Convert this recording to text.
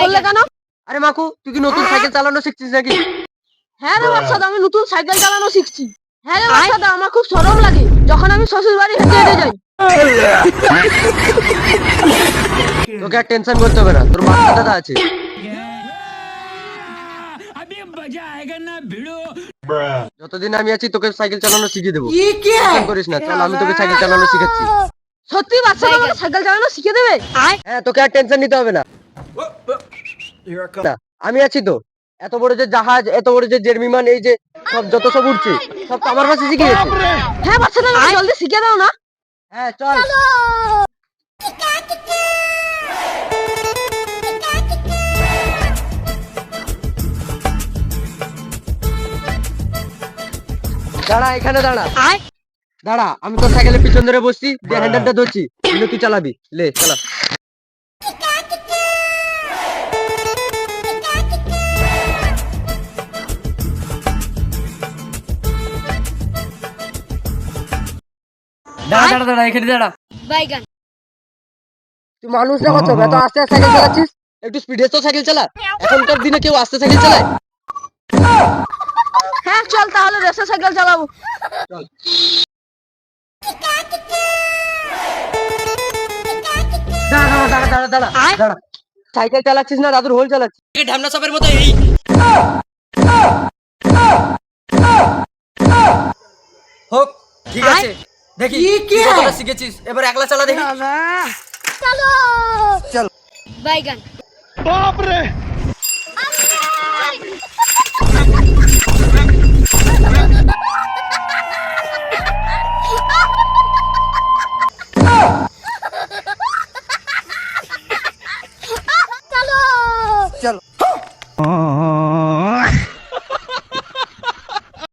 বললে কেন? আরে মাকু তুই কি নতুন সাইকেল চালানো শিখছিস নাকি? হ্যাঁ রে বাচ্চাদা আমি নতুন সাইকেল চালানো শিখছি। হ্যাঁ রে বাচ্চাদা আমার খুব সরম লাগে। যখন আমি শ্বশুর বাড়ি হেঁটে হেঁটে যাই। তোকে আর টেনশন করতে হবে না তোর বাচ্চা দাদা আছে। যতদিন আমি আছি তোকে সাইকেল চালানো শিখিয়ে দেবো। করিস না চল আমি তোকে সাইকেল চালানো শিখাচ্ছি। সত্যি আমাকে সাইকেল চালানো শিখে দেবে? হ্যাঁ তোকে আর টেনশন নিতে হবে না, আমি আছি তো। এত বড় যে জাহাজ এত বড় যে জের বিমান এই যে সব যত সব উঠছে সব তো আমার কাছে শিখে গেছে হ্যাঁ আমাকে জলদি শিখে দাও না। হ্যাঁ চল। দাঁড়া এখানে দাঁড়া। দাঁড়া আমি তোর সাইকেলের পিছন ধরে বসছি দিয়ে হ্যান্ডেলটা ধরছি তুই চালাবি। লে চালা। দাঁড়া দাঁড়া দাঁড়া এখানে দাঁড়া। বাইগান। তুই মানুষ না কত? এত আস্তে আস্তে সাইকেল চালাচ্ছিস? একটু স্পিডে তো সাইকেল চালা। এখনকার দিনে কেউ আস্তে সাইকেল চালায়? হ্যাঁ চল তাহলে রেসে সাইকেল চালাবো। চল। দাঁড়া দাঁড়া দাঁড়া দাঁড়া দাঁড়া। সাইকেল চালাচ্ছিস না দাদুর হোল চালাচ্ছিস। ঢামনা সাপের মতো এই। হোক ঠিক আছে। দেখি কি কতটা শিখেছিস? এবার একলা চালা দেখি। বাইগান